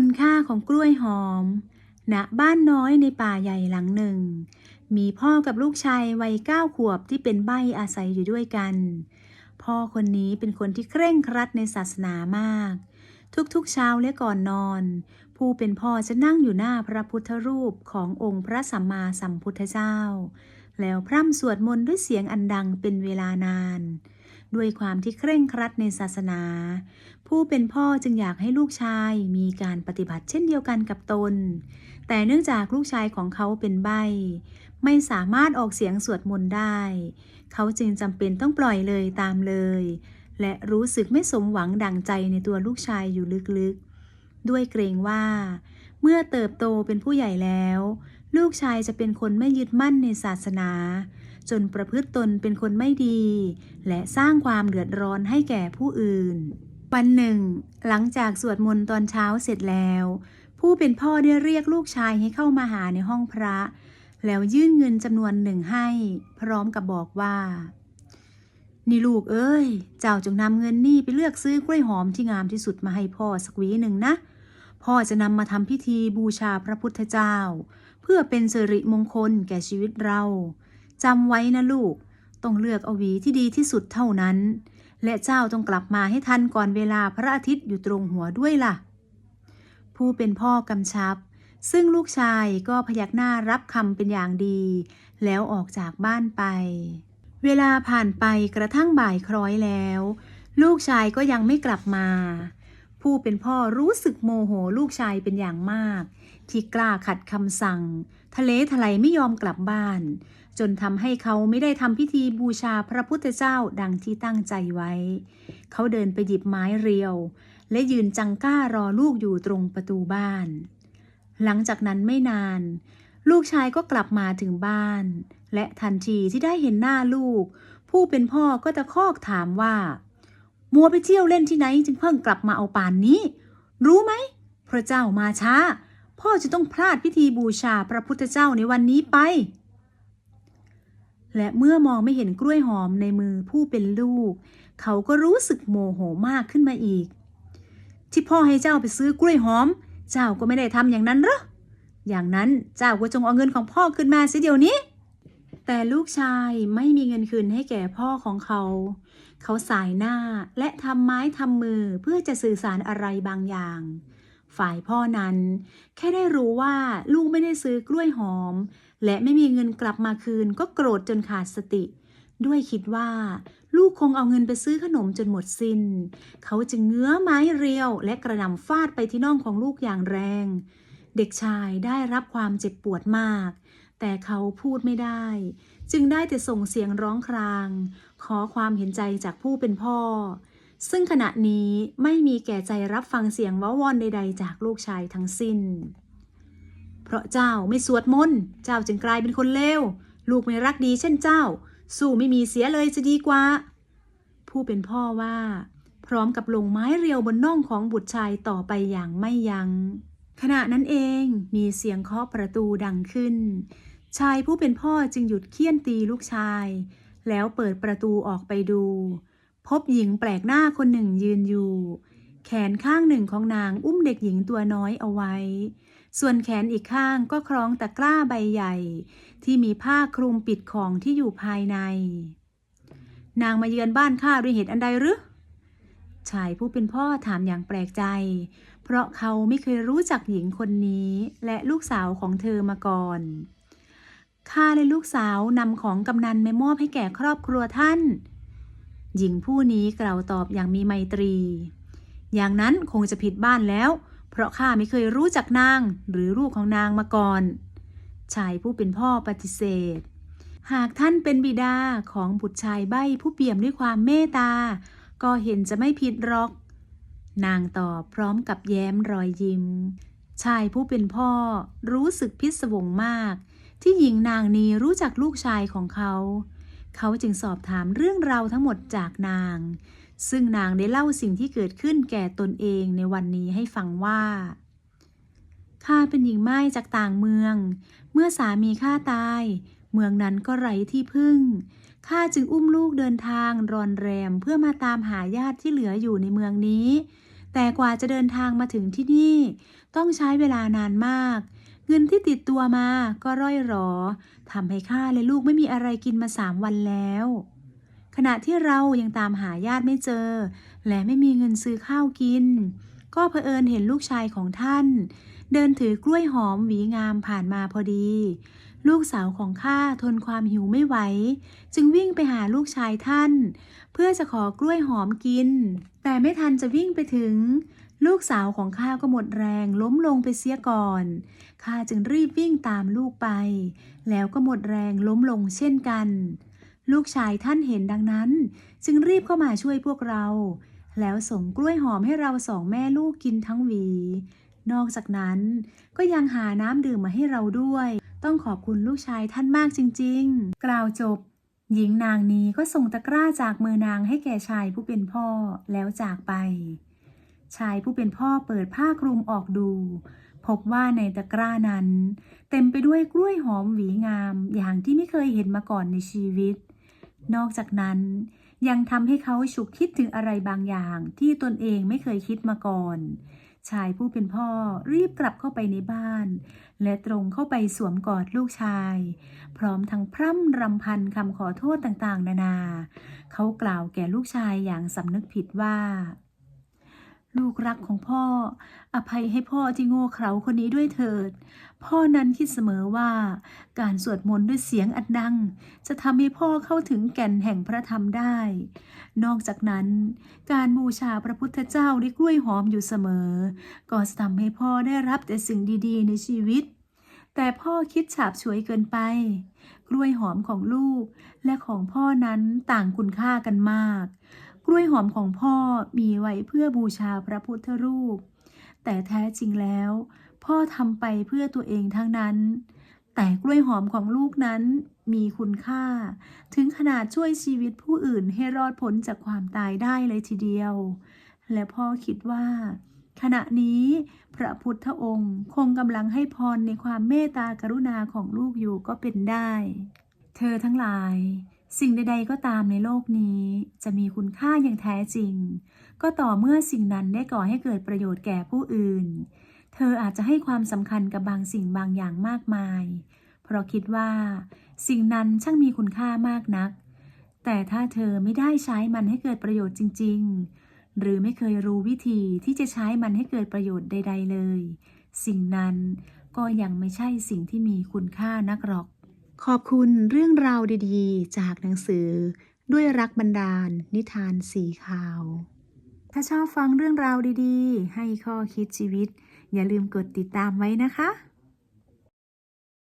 คุณค่าของกล้วยหอม ณ บ้านน้อยในป่าใหญ่หลังหนึ่ง มีพ่อกับลูกชายวัยเก้าขวบที่เป็นใบอาศัยอยู่ด้วยกัน พ่อคนนี้เป็นคนที่เคร่งครัดในศาสนามาก ทุกๆเช้าและก่อนนอน ผู้เป็นพ่อจะนั่งอยู่หน้าพระพุทธรูปขององค์พระสัมมาสัมพุทธเจ้า แล้วพร่ำสวดมนต์ด้วยเสียงอันดังเป็นเวลานาน ด้วยความที่เคร่งครัดในศาสนา ผู้เป็นพ่อจึงอยากให้ลูกชายมีการปฏิบัติเช่นเดียวกันกับตน แต่เนื่องจากลูกชายของเขาเป็นใบ ไม่สามารถออกเสียงสวดมนต์ได้ เขาจึงจำเป็นต้องปล่อยเลยตามเลย และรู้สึกไม่สมหวังดังใจในตัวลูกชายอยู่ลึกๆ ด้วยเกรงว่า เมื่อเติบโตเป็นผู้ใหญ่แล้ว ลูกชายจะเป็นคนไม่ยึดมั่นในศาสนา จนประพฤติตนเป็นคนไม่ดี และสร้างความเดือดร้อนให้แก่ผู้อื่น วันหนึ่ง หลังจากสวดมนต์ตอนเช้าเสร็จแล้ว ผู้เป็นพ่อได้เรียกลูกชายให้เข้ามาหาในห้องพระ แล้วยื่นเงินจำนวนหนึ่งให้ พร้อมกับบอกว่า นี่ลูกเอ้ย เจ้าจงนำเงินนี่ไปเลือกซื้อกล้วยหอมที่งามที่สุดมาให้พ่อสักวีหนึ่งนะ พ่อจะนำมาทำพิธีบูชาพระพุทธเจ้า เพื่อเป็นสิริมงคลแก่ชีวิตเรา จำไว้นะลูก ต้องเลือกเอาหวีที่ดีที่สุดเท่านั้น และเจ้าต้องกลับมาให้ทันก่อนเวลาพระอาทิตย์อยู่ตรงหัวด้วยล่ะ ผู้เป็นพ่อกำชับ ซึ่งลูกชายก็พยักหน้ารับคำเป็นอย่างดี แล้วออกจากบ้านไป เวลาผ่านไปกระทั่งบ่ายคล้อยแล้ว ลูกชายก็ยังไม่กลับมา ผู้เป็นพ่อรู้สึกโมโหลูกชายเป็นอย่างมาก ที่กล้าขัดคำสั่ง ทะเลทลายไม่ยอมกลับบ้าน จนทำให้เขาไม่ได้ทำพิธีบูชาพระพุทธเจ้าดังที่ตั้งใจไว้ เขาเดินไปหยิบไม้เรียว และยืนจังก้ารอลูกอยู่ตรงประตูบ้าน หลังจากนั้นไม่นาน ลูกชายก็กลับมาถึงบ้าน และทันทีที่ได้เห็นหน้าลูก ผู้เป็นพ่อก็ตะคอกถามว่า มัวไปเที่ยวเล่นที่ไหนจึงเพิ่งกลับมาเอาป่านนี้ รู้ไหม พระเจ้ามาช้า พ่อจะต้องพลาดพิธีบูชาพระพุทธเจ้าในวันนี้ไป และเมื่อมองไม่เห็นกล้วยหอมในมือผู้เป็นลูก เขาก็รู้สึกโมโหมากขึ้นมาอีก ที่พ่อให้เจ้าไปซื้อกล้วยหอม เจ้าก็ไม่ได้ทำอย่างนั้นหรออย่างนั้นเจ้าก็จงเอาเงินของพ่อขึ้นมาเสียเดี๋ยวนี้ แต่ลูกชายไม่มีเงินคืนให้แก่พ่อของเขา เขาสายหน้าและทำไม้ทำมือเพื่อจะสื่อสารอะไรบางอย่าง ฝ่ายพ่อนั้น แค่ได้รู้ว่าลูกไม่ได้ซื้อกล้วยหอม และไม่มีเงินกลับมาคืนก็โกรธจนขาดสติ ด้วยคิดว่า ลูกคงเอาเงินไปซื้อขนมจนหมดสิน้น เขาจึงเงื้อไม้เรียวและกระหน่ำฟาดไปที่น่องของลูกอย่างแรง เด็กชายได้รับความเจ็บปวดมาก แต่เขาพูดไม่ได้ จึงได้แต่ส่งเสียงร้องคราง ขอความเห็นใจจากผู้เป็นพ่อ ซึ่งขณะนี้ไม่มีแก่ใจรับฟังเสียงว้าวอนใด ๆ จากลูกชายทั้งสิ้น เพราะเจ้าไม่สวดมนต์เจ้าจึงกลายเป็นคนเลวลูกไม่รักดีเช่นเจ้า สู้ไม่มีเสียเลยจะดีกว่า ผู้เป็นพ่อว่า พร้อมกับลงไม้เรียวบนน่องของบุตรชายต่อไปอย่างไม่ยัง้ง ขณะนั้นเองมีเสียงเคาะประตูดังขึ้น ชายผู้เป็นพ่อจึงหยุดเคี่ยนตีลูกชาย แล้วเปิดประตูออกไปดู พบหญิงแปลกหน้าคนหนึ่งยืนอยู่ แขนข้างหนึ่งของนางอุ้มเด็กหญิงตัวน้อยเอาไว้ ส่วนแขนอีกข้างก็คล้องตะกร้าใบใหญ่ ที่มีผ้าคลุมปิดของที่อยู่ภายใน นางมาเยือนบ้านข้าด้วยเหตุอันใดหรือชายผู้เป็นพ่อถามอย่างแปลกใจ เพราะเขาไม่เคยรู้จักหญิงคนนี้และลูกสาวของเธอมาก่อน ข้าและลูกสาวนำของกำนันไปมอบให้แก่ครอบครัวท่าน หญิงผู้นี้กล่าวตอบอย่างมีไมตรี อย่างนั้นคงจะผิดบ้านแล้ว เพราะข้าไม่เคยรู้จักนางหรือลูกของนางมาก่อน ชายผู้เป็นพ่อปฏิเสธ หากท่านเป็นบิดาของบุตรชายใบ้ผู้เปี่ยมด้วยความเมตตา ก็เห็นจะไม่ผิดหรอก นางตอบพร้อมกับแย้มรอยยิ้ม ชายผู้เป็นพ่อรู้สึกพิศวงมาก ที่หญิงนางนี้รู้จักลูกชายของเขา เขาจึงสอบถามเรื่องราวทั้งหมดจากนาง ซึ่งนางได้เล่าสิ่งที่เกิดขึ้นแก่ตนเองในวันนี้ให้ฟังว่าข้าเป็นหญิงไม้จากต่างเมือง เมื่อสามีข้าตาย เมืองนั้นก็ไร้ที่พึ่ง ข้าจึงอุ้มลูกเดินทางรอนแรมเพื่อมาตามหาญาติที่เหลืออยู่ในเมืองนี้ แต่กว่าจะเดินทางมาถึงที่นี่ ต้องใช้เวลานานมาก เงินที่ติดตัวมาก็ร่อยหรอทำให้ข้าและลูกไม่มีอะไรกินมาสามวันแล้ว ขณะที่เรายังตามหาญาติไม่เจอ และไม่มีเงินซื้อข้าวกิน ก็เผอิญเห็นลูกชายของท่าน เดินถือกล้วยหอมหวีงามผ่านมาพอดี ลูกสาวของข้าทนความหิวไม่ไหว จึงวิ่งไปหาลูกชายท่าน เพื่อจะขอกล้วยหอมกิน แต่ไม่ทันจะวิ่งไปถึง ลูกสาวของข้าก็หมดแรงล้มลงไปเสียก่อน ข้าจึงรีบวิ่งตามลูกไป แล้วก็หมดแรงล้มลงเช่นกัน ลูกชายท่านเห็นดังนั้น จึงรีบเข้ามาช่วยพวกเรา แล้วส่งกล้วยหอมให้เราสองแม่ลูกกินทั้งหวี นอกจากนั้นก็ยังหาน้ำดื่มมาให้เราด้วย ต้องขอบคุณลูกชายท่านมากจริง ๆ กล่าวจบ หญิงนางนี้ก็ส่งตะกร้าจากมือนางให้แก่ชายผู้เป็นพ่อแล้วจากไป ชายผู้เป็นพ่อเปิดผ้าคลุมออกดู พบว่าในตะกร้านั้น เต็มไปด้วยกล้วยหอมหวีงามอย่างที่ไม่เคยเห็นมาก่อนในชีวิต นอกจากนั้นยังทำให้เขาฉุกคิดถึงอะไรบางอย่างที่ตนเองไม่เคยคิดมาก่อน ชายผู้เป็นพ่อรีบกลับเข้าไปในบ้าน และตรงเข้าไปสวมกอดลูกชาย พร้อมทั้งพร่ำรำพันคำขอโทษต่างๆ นานา เขากล่าวแก่ลูกชายอย่างสำนึกผิดว่า ลูกรักของพ่อ อภัยให้พ่อที่โง่เขลาคนนี้ด้วยเถิด พ่อนั้นคิดเสมอว่า การสวดมนต์ด้วยเสียงอัดดัง จะทำให้พ่อเข้าถึงแก่นแห่งพระธรรมได้ นอกจากนั้น การบูชาพระพุทธเจ้าด้วยกล้วยหอมอยู่เสมอ ก็จะทำให้พ่อได้รับแต่สิ่งดีๆ ในชีวิต แต่พ่อคิดฉาบฉวยเกินไป กล้วยหอมของลูกและของพ่อนั้นต่างคุณค่ากันมาก กล้วยหอมของพ่อมีไว้เพื่อบูชาพระพุทธรูป แต่แท้จริงแล้ว พ่อทำไปเพื่อตัวเองทั้งนั้น แต่กล้วยหอมของลูกนั้นมีคุณค่า ถึงขนาดช่วยชีวิตผู้อื่นให้รอดพ้นจากความตายได้เลยทีเดียว และพ่อคิดว่า ขณะนี้พระพุทธองค์คงกำลังให้พรในความเมตตากรุณาของลูกอยู่ก็เป็นได้ เธอทั้งหลาย สิ่งใด ๆ ก็ตามในโลกนี้ จะมีคุณค่าอย่างแท้จริง ก็ต่อเมื่อสิ่งนั้นได้ก่อให้เกิดประโยชน์แก่ผู้อื่น เธออาจจะให้ความสำคัญกับบางสิ่งบางอย่างมากมาย เพราะคิดว่า สิ่งนั้นช่างมีคุณค่ามากนัก แต่ถ้าเธอไม่ได้ใช้มันให้เกิดประโยชน์จริง ๆ หรือไม่เคยรู้วิธีที่จะใช้มันให้เกิดประโยชน์ใด ๆ เลย สิ่งนั้นก็ยังไม่ใช่สิ่งที่มีคุณค่านักหรอก ขอบคุณเรื่องราวดีๆ จากหนังสือ ด้วยรักบันดาล นิทานสีขาว ถ้าชอบฟังเรื่องราวดีๆ ให้ข้อคิดชีวิต อย่าลืมกดติดตามไว้นะคะ